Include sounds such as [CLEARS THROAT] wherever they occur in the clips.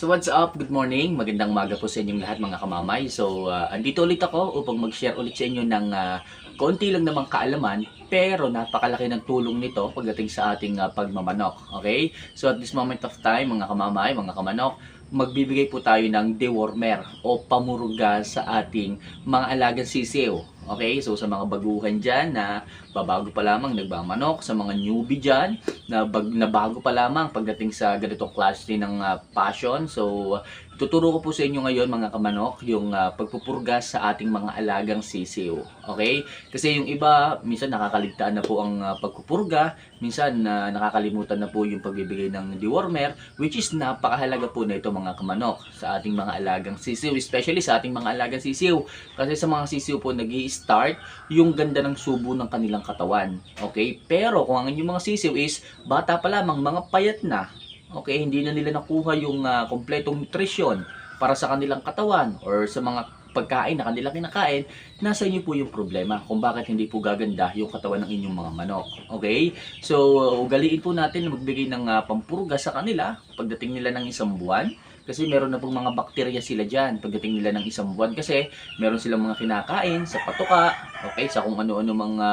So what's up? Good morning. Magandang umaga po sa inyong lahat mga kamamay. So uh, andito ulit ako upang mag-share ulit sa inyo ng uh, konti lang namang kaalaman pero napakalaki ng tulong nito pagdating sa ating uh, pagmamanok. Okay? So at this moment of time mga kamamay, mga kamanok, magbibigay po tayo ng dewormer o pamuruga sa ating mga alagang sisiw. Okay? So sa mga baguhan dyan na babago pa lamang nagmamanok, sa mga newbie dyan na, bag, na bago pa lamang pagdating sa ganitong klase ng ah, passion. So tuturo ko po sa inyo ngayon mga kamanok yung ah, pagpupurga sa ating mga alagang sisiw. Okay? Kasi yung iba, minsan nakakaligtaan na po ang ah, pagpupurga, minsan na nakakalimutan na po yung pagbibigay ng dewormer, which is napakahalaga po na ito mga kamanok sa ating mga alagang sisiw, especially sa ating mga alagang sisiw. Kasi sa mga sisiw po nag start yung ganda ng subo ng kanilang katawan. Okay? Pero kung ang inyong mga sisiw is bata pa lamang, mga payat na, okay, hindi na nila nakuha yung ah, kompletong nutrisyon para sa kanilang katawan or sa mga pagkain na kanilang kinakain, nasa inyo po yung problema kung bakit hindi po gaganda yung katawan ng inyong mga manok. Okay? So, ugaliin po natin na magbigay ng ah, pampurga sa kanila pagdating nila ng isang buwan. Kasi meron na pong mga bakterya sila dyan pagdating nila ng isang buwan. Kasi meron silang mga kinakain sa patuka, okay, sa kung ano-ano mga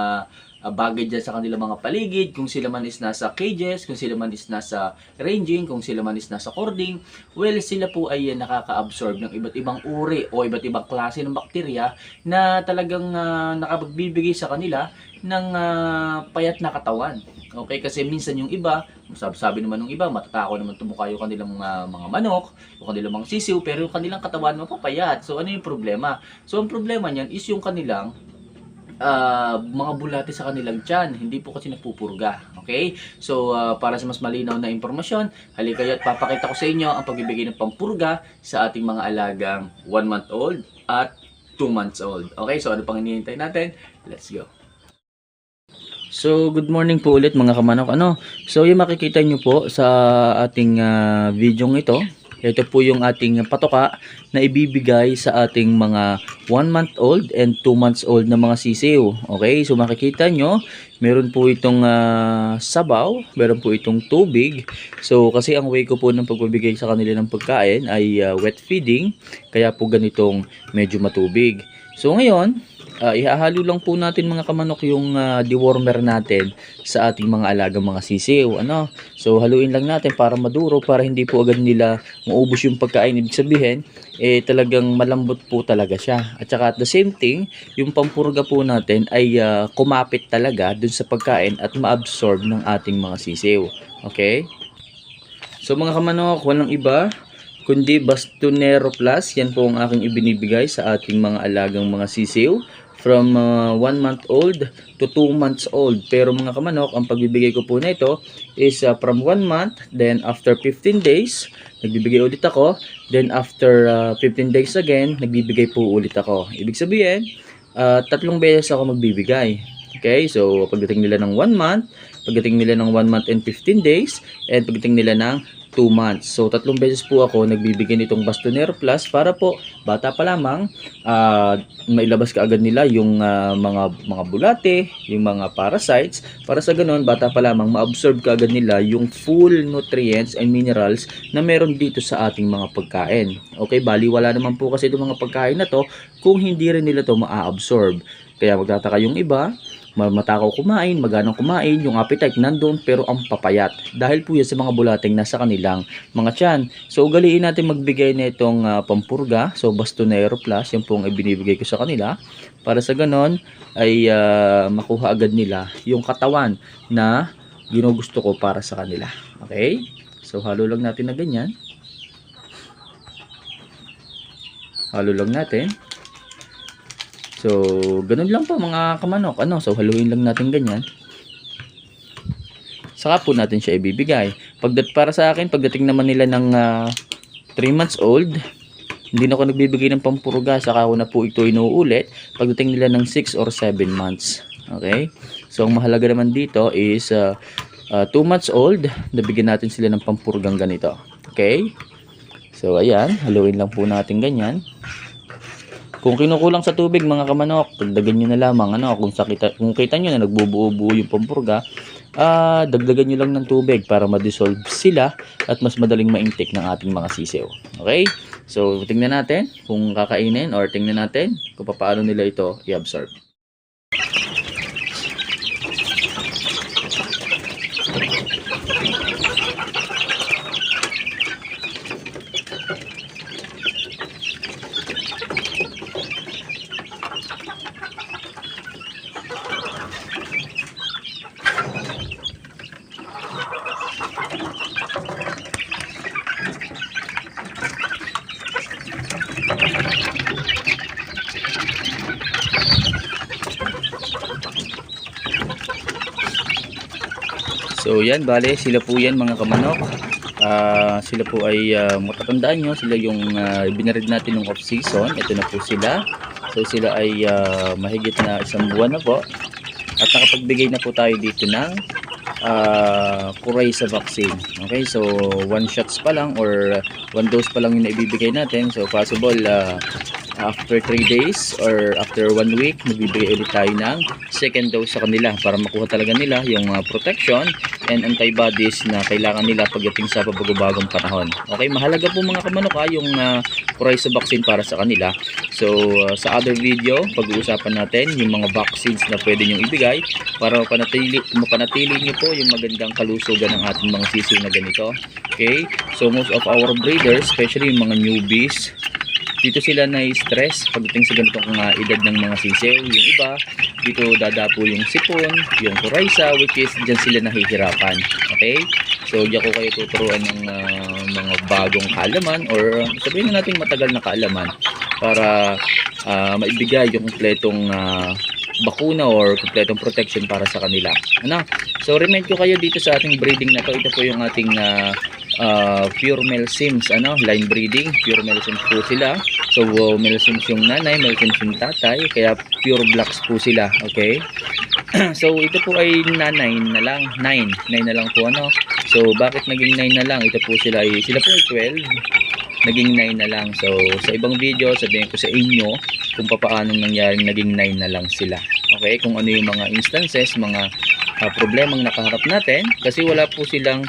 uh, bagay dyan sa kanilang mga paligid, kung sila man is nasa cages, kung sila man is nasa ranging, kung sila man is nasa cording, well, sila po ay nakaka-absorb ng iba't ibang uri o iba't ibang klase ng bakterya na talagang uh, nakapagbibigay sa kanila ng uh, payat na katawan. Okay, kasi minsan yung iba, sabi, naman ng iba, matatako naman tumukha yung kanilang uh, mga manok, yung kanilang mga sisiw, pero yung kanilang katawan mapapayat. So ano yung problema? So ang problema niyan is yung kanilang uh, mga bulate sa kanilang tiyan. Hindi po kasi napupurga. Okay? So, uh, para sa mas malinaw na impormasyon, halika at papakita ko sa inyo ang pagbibigay ng pampurga sa ating mga alagang 1 month old at 2 months old. Okay? So, ano pang hinihintay natin? Let's go. So, good morning po ulit mga kamanok. Ano? So, yung makikita nyo po sa ating uh, video ito, ito po yung ating patoka na ibibigay sa ating mga 1 month old and 2 months old na mga sisiw. Okay, so makikita nyo, meron po itong uh, sabaw, meron po itong tubig. So kasi ang way ko po ng pagbibigay sa kanila ng pagkain ay uh, wet feeding, kaya po ganitong medyo matubig. So ngayon, uh, ihahalo lang po natin mga kamanok yung uh, dewormer natin sa ating mga alagang mga sisiw. Ano? So haluin lang natin para maduro para hindi po agad nila maubos yung pagkain. Ibig sabihin, eh talagang malambot po talaga siya. At saka at the same thing, yung pampurga po natin ay uh, kumapit talaga dun sa pagkain at maabsorb ng ating mga sisiw. Okay? So mga kamanok, walang iba kundi Bastonero Plus. Yan po ang aking ibinibigay sa ating mga alagang mga sisiw from 1 uh, month old to 2 months old. Pero mga kamanok, ang pagbibigay ko po na ito is uh, from 1 month, then after 15 days, nagbibigay ulit ako. Then after uh, 15 days again, nagbibigay po ulit ako. Ibig sabihin, uh, tatlong beses ako magbibigay. Okay, so pagdating nila ng 1 month, pagdating nila ng 1 month and 15 days, and pagdating nila ng 2 months. So, tatlong beses po ako nagbibigay nitong Bastonero Plus para po, bata pa lamang, uh, mailabas ka agad nila yung uh, mga, mga bulate, yung mga parasites, para sa ganun, bata pa lamang, ma-absorb ka agad nila yung full nutrients and minerals na meron dito sa ating mga pagkain. Okay, bali wala naman po kasi itong mga pagkain na to kung hindi rin nila to ma-absorb. Kaya magtataka yung iba, matakaw kumain, maganang kumain, yung appetite nandun pero ang papayat. Dahil po yan sa mga bulating nasa kanilang mga tiyan. So ugaliin natin magbigay na itong uh, pampurga, so Bastonero Plus, yung pong ibinibigay ko sa kanila. Para sa ganon ay uh, makuha agad nila yung katawan na ginugusto ko para sa kanila. Okay? So halo lang natin na ganyan. Halo lang natin. So, ganun lang po mga kamanok. Ano? So, haluin lang natin ganyan. Saka po natin siya ibibigay. Pagdat para sa akin, pagdating naman nila ng 3 uh, ah, months old, hindi na ako nagbibigay ng pampuruga. Saka ako na po ito inuulit. Pagdating nila ng 6 or 7 months. Okay? So, ang mahalaga naman dito is 2 uh, uh, months old, nabigyan natin sila ng pampurugang ganito. Okay? So, ayan. Haluin lang po natin ganyan. Kung kinukulang sa tubig mga kamanok, dagdagan nyo na lamang ano, kung, sakita, kung kita nyo na nagbubuo-buo yung pampurga, ah dagdagan nyo lang ng tubig para ma-dissolve sila at mas madaling maintik ng ating mga sisiw. Okay? So, tingnan natin kung kakainin or tingnan natin kung paano nila ito i-absorb. So yan, bale, sila po yan mga kamanok. Ah, sila po ay uh, matatandaan nyo, sila yung uh, binarid natin ng off-season. Ito na po sila. So sila ay ah, mahigit na isang buwan na po. At nakapagbigay na po tayo dito ng uh, Coryza vaccine. Okay, so one shots pa lang or one dose pa lang yung naibibigay natin. So possible ah, after 3 days or after 1 week, magbibigay ulit tayo ng second dose sa kanila para makuha talaga nila yung ah, protection and antibodies na kailangan nila pagdating sa pabagong panahon. Okay, mahalaga po mga kamanok ha, yung uh, Coryza vaccine para sa kanila. So, ah, sa other video, pag-uusapan natin yung mga vaccines na pwede nyo ibigay para mapanatili, mapanatili nyo po yung magandang kalusugan ng ating mga sisiw na ganito. Okay, so most of our breeders, especially yung mga newbies, dito sila na-stress pagdating sa ganitong uh, edad ng mga sisiw. Yung iba, dito dadapo yung sipon, yung Coryza, which is dyan sila nahihirapan. Okay? So, diyan ko kayo tuturuan ng uh, mga bagong kaalaman or sabihin na natin matagal na kaalaman para uh, maibigay yung kompletong uh, bakuna or kompletong protection para sa kanila. Ano? So, remind ko kayo dito sa ating breeding na to. Ito po yung ating uh, uh, pure male sims, ano, line breeding, pure male sims po sila. So, uh, male sims yung nanay, male sims yung tatay, kaya pure blacks po sila, okay? [CLEARS THROAT] so, ito po ay nanay na lang, 9, 9 na lang po, ano. So, bakit naging 9 na lang? Ito po sila ay, sila po ay 12, naging 9 na lang. So, sa ibang video, sabihin ko sa inyo kung paano nangyaring naging 9 na lang sila. Okay, kung ano yung mga instances, mga uh, problemang nakaharap natin kasi wala po silang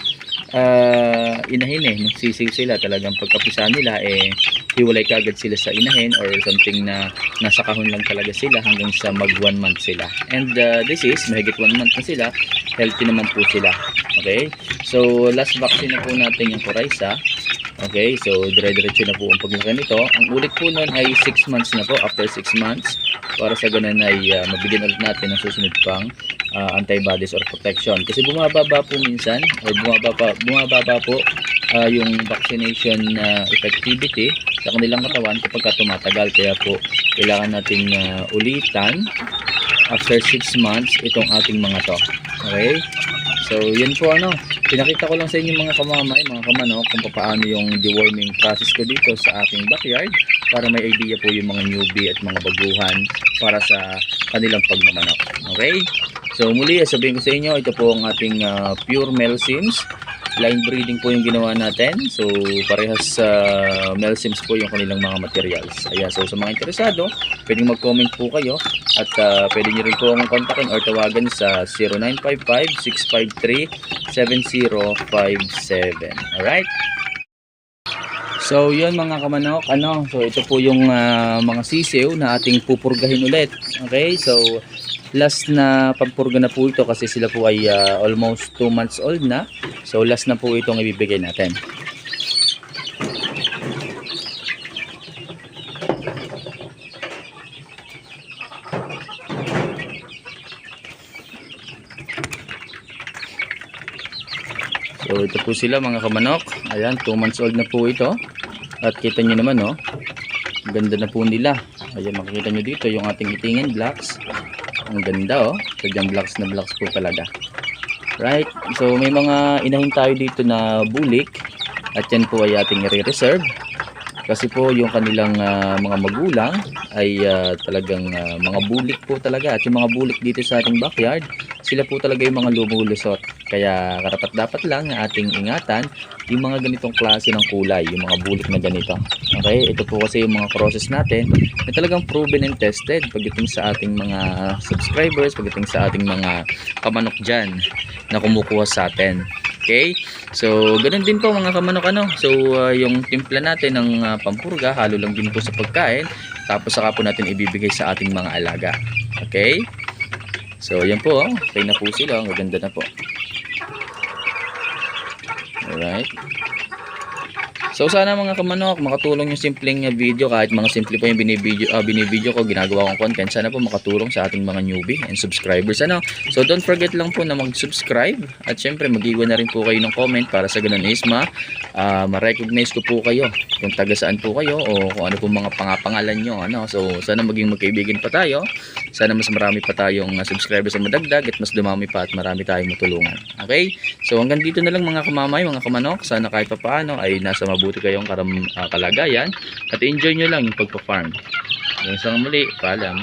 uh, inahin eh. Nagsisiw sila. Talagang pagkapisa nila eh hiwalay kagad sila sa inahin or something na nasa kahon lang talaga sila hanggang sa mag one month sila. And uh, this is mahigit one month na sila healthy naman po sila. Okay? So last vaccine na po natin yung Coryza Okay, so dire-diretso na po ang paglaki nito. Ang ulit po nun ay 6 months na po, after 6 months. Para sa ganun ay uh, mabigyan ulit natin ng susunod pang uh, antibodies or protection. Kasi bumababa po minsan, or bumababa, bumababa po uh, yung vaccination uh, effectivity sa kanilang katawan kapag tumatagal. Kaya po, kailangan nating uh, ulitan after 6 months itong ating mga to. Okay? So, yun po ano, pinakita ko lang sa inyo mga kamamay, mga kamanok, kung paano yung deworming process ko dito sa aking backyard para may idea po yung mga newbie at mga baguhan para sa kanilang pagmamanok. Okay? So, muli, sabihin ko sa inyo, ito po ang ating uh, pure male sims. Line breeding po yung ginawa natin. So, parehas sa uh, male sims po yung kanilang mga materials. Ayan, so sa mga interesado, pwedeng mag-comment po kayo at uh, pwede nyo rin po akong kontakin or tawagan sa 0955-653-7057. Alright? So, yun mga kamanok, ano, so ito po yung uh, mga sisiw na ating pupurgahin ulit. Okay, so last na pampurga na po ito kasi sila po ay uh, almost 2 months old na. So, last na po itong ibibigay natin. So ito po sila mga kamanok. Ayan, 2 months old na po ito. At kita nyo naman oh. Ganda na po nila. Ayan, makikita nyo dito yung ating itingin blocks. Ang ganda oh. Sadyang blocks na blocks po talaga. Right? So may mga inahin tayo dito na bulik. At yan po ay ating i-reserve. Kasi po yung kanilang uh, mga magulang ay uh, talagang uh, mga bulik po talaga. At yung mga bulik dito sa ating backyard, sila po talaga yung mga lumulusot Kaya karapat dapat lang na ating ingatan yung mga ganitong klase ng kulay, yung mga bulik na ganito. Okay, ito po kasi yung mga crosses natin na talagang proven and tested pagdating sa ating mga subscribers, pagdating sa ating mga kamanok dyan na kumukuha sa atin. Okay? So, ganun din po mga kamanok ano. So, uh, yung timpla natin ng uh, pampurga, halo lang din po sa pagkain. Tapos saka po natin ibibigay sa ating mga alaga. Okay? So, yan po. oh. Okay na po sila. Ang gaganda na po. Alright. So sana mga kamanok, makatulong yung simpleng video kahit mga simple po yung binibideo, uh, binibideo ko, ginagawa kong content. Sana po makatulong sa ating mga newbie and subscribers. Ano? So don't forget lang po na mag-subscribe at syempre mag-iwan na rin po kayo ng comment para sa ganun is ma, uh, ma-recognize ko po kayo kung taga saan po kayo o kung ano po mga pangapangalan nyo. Ano? So sana maging magkaibigan pa tayo. Sana mas marami pa tayong uh, subscribers na madagdag at mas dumami pa at marami tayong matulungan. Okay? So hanggang dito na lang mga kamamay, mga kamanok. Sana kahit pa paano ay nasa mabuti kayong karam, ah, kalagayan at enjoy nyo lang yung pagpa-farm. Hanggang sa muli, paalam.